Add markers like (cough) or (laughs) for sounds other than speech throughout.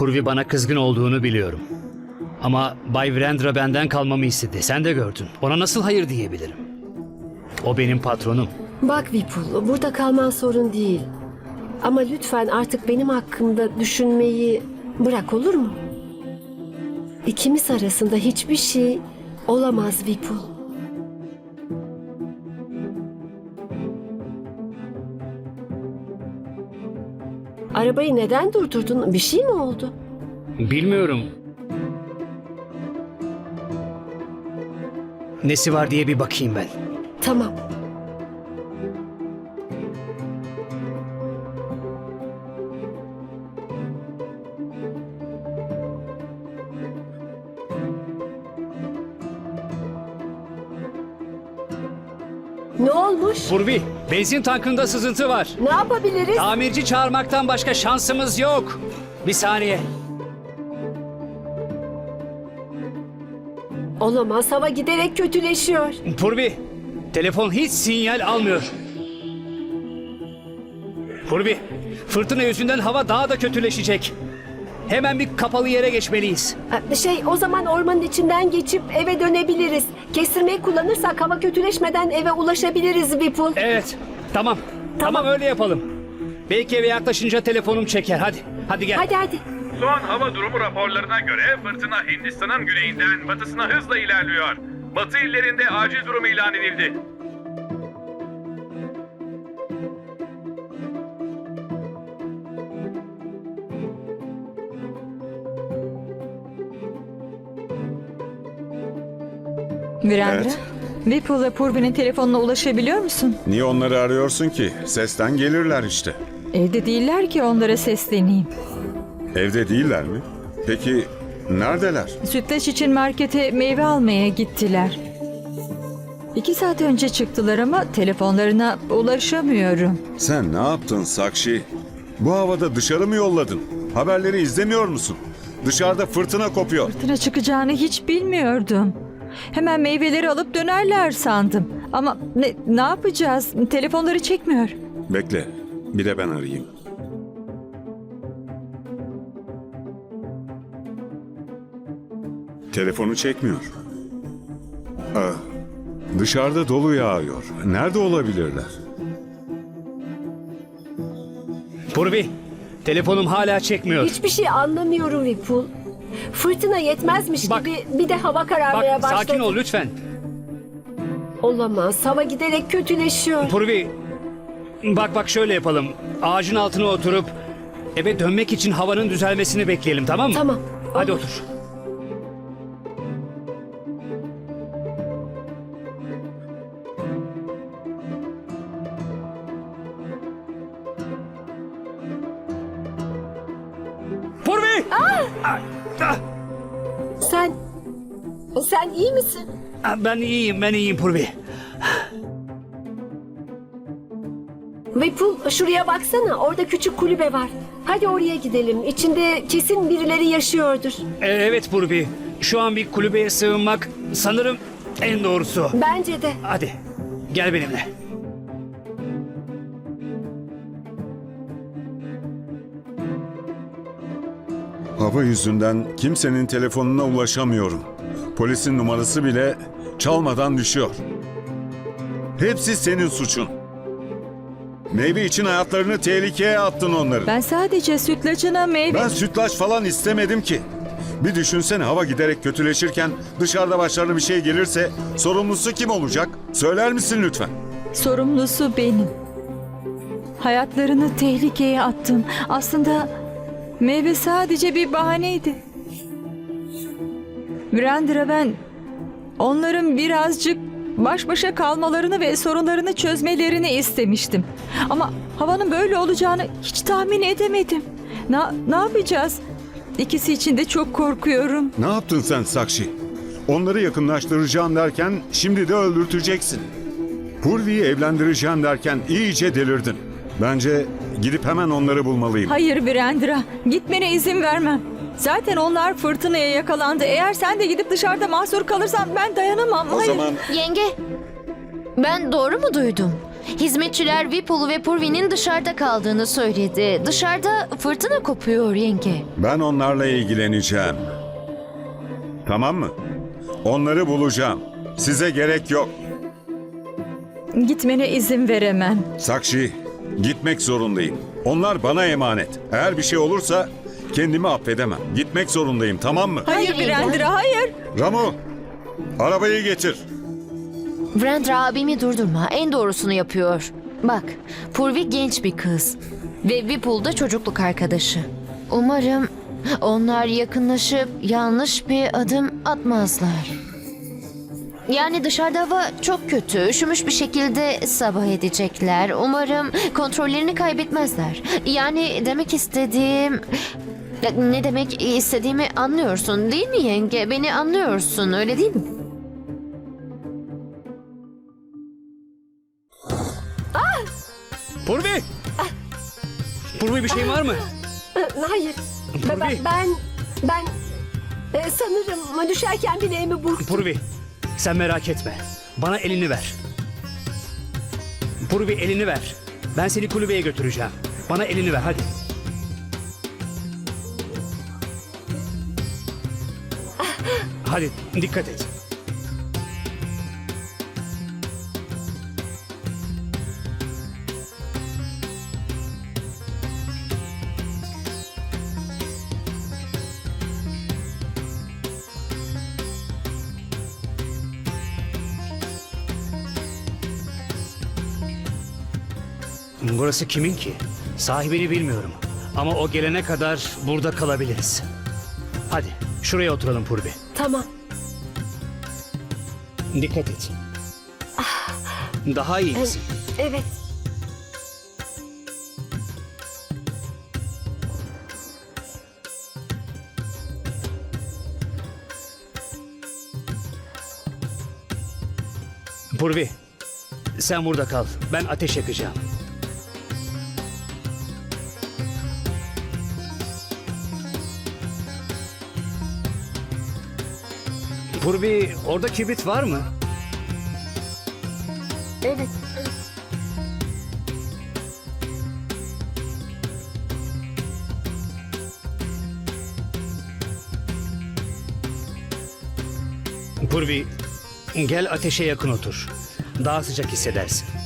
Purvi bana kızgın olduğunu biliyorum. Ama Bay Virendra benden kalmamı istedi. Sen de gördün. Ona nasıl hayır diyebilirim? O benim patronum. Bak Vipul, burada kalman sorun değil. Ama lütfen artık benim hakkımda düşünmeyi bırak olur mu? İkimiz arasında hiçbir şey olamaz Vipul. Arabayı neden durdurdun? Bir şey mi oldu? Bilmiyorum. Nesi var diye bir bakayım ben. Tamam. Ne olmuş? Purvi, benzin tankında sızıntı var. Ne yapabiliriz? Tamirci çağırmaktan başka şansımız yok. Bir saniye. Olamaz. Hava giderek kötüleşiyor. Purvi, telefon hiç sinyal almıyor. Purvi, fırtına yüzünden hava daha da kötüleşecek. Hemen bir kapalı yere geçmeliyiz. Şey o zaman ormanın içinden geçip eve dönebiliriz. Kestirmeyi kullanırsak hava kötüleşmeden eve ulaşabiliriz Vipul. Evet, tamam. Tamam, Tamam. öyle yapalım. Belki eve yaklaşınca telefonum çeker. Hadi, hadi gel. Hadi hadi. Son hava durumu raporlarına göre fırtına Hindistan'ın güneyinden batısına hızla ilerliyor. Batı illerinde acil durum ilan edildi. Virendra, Evet. Vipul'la Purvi'nin telefonuna ulaşabiliyor musun? Niye onları arıyorsun ki? Sesten gelirler işte. Evde değiller ki onlara sesleneyim. Evde değiller mi? Peki neredeler? Sütlaç için markete meyve almaya gittiler. İki saat önce çıktılar ama telefonlarına ulaşamıyorum. Sen ne yaptın Sakşi? Bu havada dışarı mı yolladın? Haberleri izlemiyor musun? Dışarıda fırtına kopuyor. Fırtına çıkacağını hiç bilmiyordum. Hemen meyveleri alıp dönerler sandım. Ama ne, ne yapacağız? Telefonları çekmiyor. Bekle, bir de ben arayayım. Telefonu çekmiyor. Ah, dışarıda dolu yağıyor. Nerede olabilirler? Purvi, telefonum hala çekmiyor. Hiçbir şey anlamıyorum Vipul. Fırtına yetmezmiş Bak. gibi bir de hava kararmaya Bak, başladı. sakin ol lütfen. Olamaz. Hava giderek kötüleşiyor. Purvi, bak bak şöyle yapalım. Ağacın altına oturup eve dönmek için havanın düzelmesini bekleyelim tamam mı? Tamam, Hadi olur. otur. Sen iyi misin? Ben iyiyim, ben iyiyim Purvi. Vipul şuraya baksana. Orada küçük kulübe var. Hadi oraya gidelim. İçinde kesin birileri yaşıyordur. Ee, Evet Purvi, şu an bir kulübeye sığınmak sanırım en doğrusu. Bence de. Hadi, gel benimle. Hava yüzünden kimsenin telefonuna ulaşamıyorum. Polisin numarası bile çalmadan düşüyor. Hepsi senin suçun. Meyve için hayatlarını tehlikeye attın onların. Ben, Ben sadece sütlacına meyve... sütlaç falan istemedim ki. Bir düşünsene hava giderek kötüleşirken dışarıda başlarına bir şey gelirse sorumlusu kim olacak? Söyler misin lütfen? Sorumlusu benim. Hayatlarını tehlikeye attım. Aslında meyve sadece bir bahaneydi. Virendra ben onların birazcık baş başa kalmalarını ve sorunlarını çözmelerini istemiştim. Ama havanın böyle olacağını hiç tahmin edemedim. Na, ne yapacağız? İkisi için de çok korkuyorum. Ne yaptın sen Sakşi? Onları yakınlaştıracağım derken şimdi de öldürteceksin. Purvi'yi evlendireceğim derken iyice delirdin. Bence gidip hemen onları bulmalıyım. Hayır Virendra, gitmene izin vermem. Zaten onlar fırtınaya yakalandı. Eğer sen de gidip dışarıda mahsur kalırsan ben dayanamam. O Hayır. zaman Yenge, ben doğru mu duydum? Hizmetçiler Vipul ve Purvi'nin dışarıda kaldığını söyledi. Dışarıda fırtına kopuyor yenge. Ben onlarla ilgileneceğim. Tamam mı? Onları bulacağım. Size gerek yok. Gitmene izin veremem. Sakşi, gitmek zorundayım. Onlar bana emanet. Eğer bir şey olursa kendimi affedemem. Gitmek zorundayım, tamam mı? Hayır, Birendra hayır. Ramu, arabayı getir. Vrendra abimi durdurma. En doğrusunu yapıyor. Bak, Purvi genç bir kız. Ve Vipul da çocukluk arkadaşı. Umarım onlar yakınlaşıp yanlış bir adım atmazlar. Yani dışarıda hava çok kötü. Üşümüş bir şekilde sabah edecekler. Umarım kontrollerini kaybetmezler. Yani demek istediğim... Ne demek istediğimi anlıyorsun değil mi yenge? Beni anlıyorsun öyle değil mi? Purvi! Purvi bir şey var mı? Hayır. Ben, Purvi. ben, ben e, sanırım düşerken bileğimi burktum. Purvi, sen merak etme. Bana elini ver. Purvi elini ver. Ben seni kulübeye götüreceğim. Bana elini ver hadi. Hadi dikkat et. Burası kimin ki? Sahibini bilmiyorum. Ama o gelene kadar burada kalabiliriz. Hadi şuraya oturalım Purvi. Tamam. Dikkat et. Daha iyi misin? Evet. Purvi, sen burada kal. Ben ateş yakacağım. Purvi, orada kibrit var mı? Evet. Purvi, gel ateşe yakın otur. Daha sıcak hissedersin.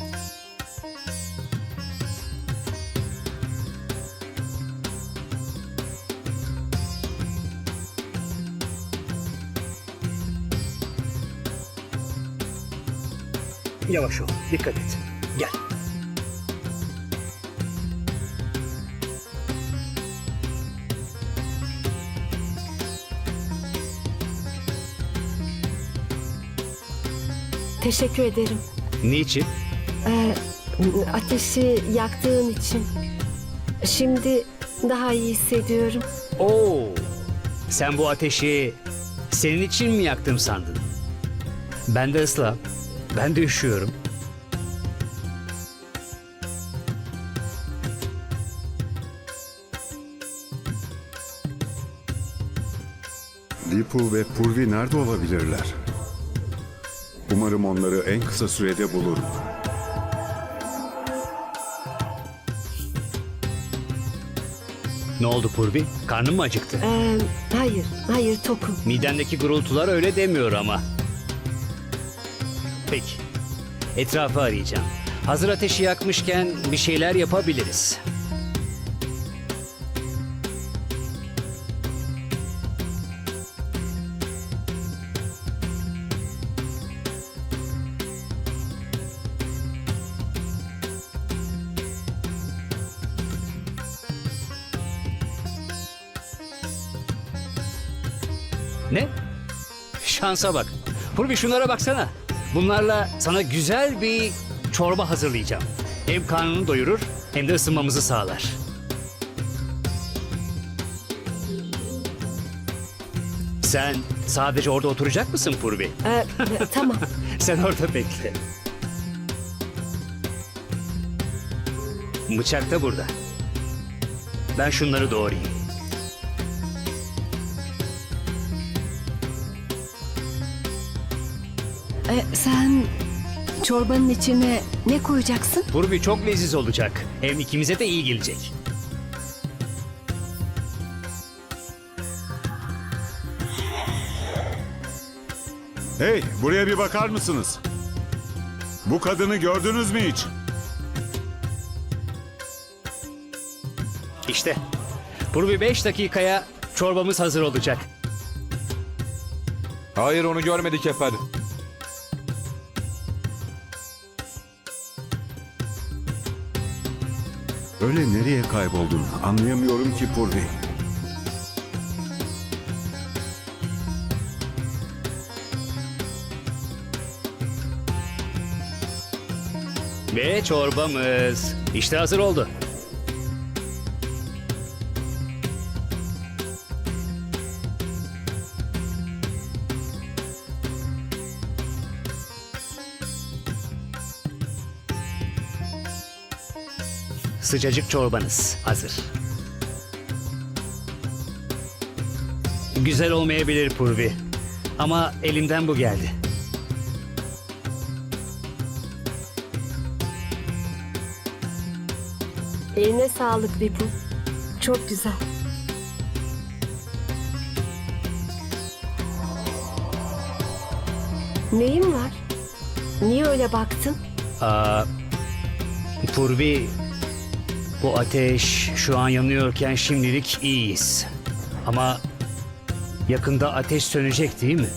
Yavaş ol, dikkat et. Gel. Teşekkür ederim. Niçin? Ee, ateşi yaktığın için. Şimdi daha iyi hissediyorum. Oo, sen bu ateşi senin için mi yaktım sandın? Ben de ıslah. Ben de üşüyorum. Dipu ve Purvi nerede olabilirler? Umarım onları en kısa sürede bulurum. Ne oldu Purvi? Karnın mı acıktı? Ee, hayır, hayır tokum. Midendeki gurultular öyle demiyor ama. Peki. Etrafı arayacağım. Hazır ateşi yakmışken bir şeyler yapabiliriz. Ne? Şansa bak. Purvi şunlara baksana. Bunlarla sana güzel bir çorba hazırlayacağım. Hem karnını doyurur hem de ısınmamızı sağlar. Sen sadece orada oturacak mısın Purvi? Ee, e, tamam. (laughs) Sen orada bekle. Bıçak da burada. Ben şunları doğrayayım. Ee, sen Çorbanın içine ne koyacaksın? Purvi çok leziz olacak. Hem ikimize de iyi gelecek. Hey buraya bir bakar mısınız? Bu kadını gördünüz mü hiç? İşte. Purvi 5 dakikaya çorbamız hazır olacak. Hayır onu görmedik efendim. Öyle nereye kayboldun anlayamıyorum ki Purvi. Ve çorbamız. işte hazır oldu. Sıcacık çorbanız hazır. Güzel olmayabilir Purvi. Ama elimden bu geldi. Eline sağlık Vipul. Çok güzel. Neyin var? Niye öyle baktın? Aa, Purvi, bu ateş şu an yanıyorken şimdilik iyiyiz. Ama yakında ateş sönecek değil mi?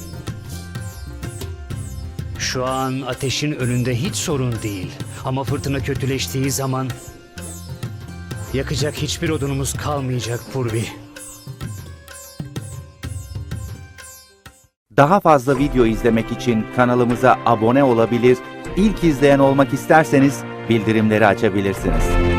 Şu an ateşin önünde hiç sorun değil. Ama fırtına kötüleştiği zaman yakacak hiçbir odunumuz kalmayacak Purvi. Daha fazla video izlemek için kanalımıza abone olabilir, ilk izleyen olmak isterseniz bildirimleri açabilirsiniz.